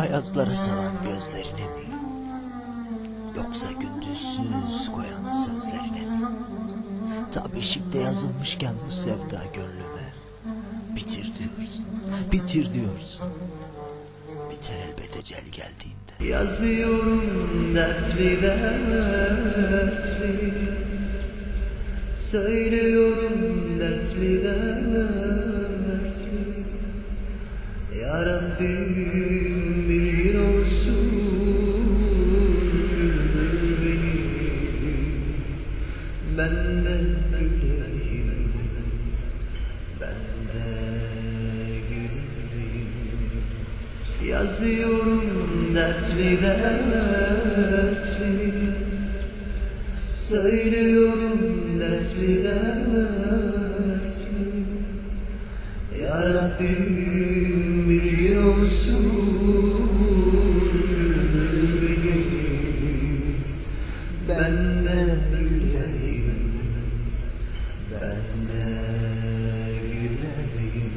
Beyazları salan gözlerine mi? Yoksa gündüzsüz koyan sözlerine mi? Ta beşikte yazılmışken bu sevda gönlüme Bitir diyorsun, bitir diyorsun. Biter elbet ecel geldiğinde. Yazıyorum dertli dertli. Söylüyorum dertli dertli Ya Rabbim bir Ben de güleyim Ben de güleyim Yazıyorum dertli dertli. Söylüyorum dertli dertli. Ya beni Ben de güleyim Ben de güleyim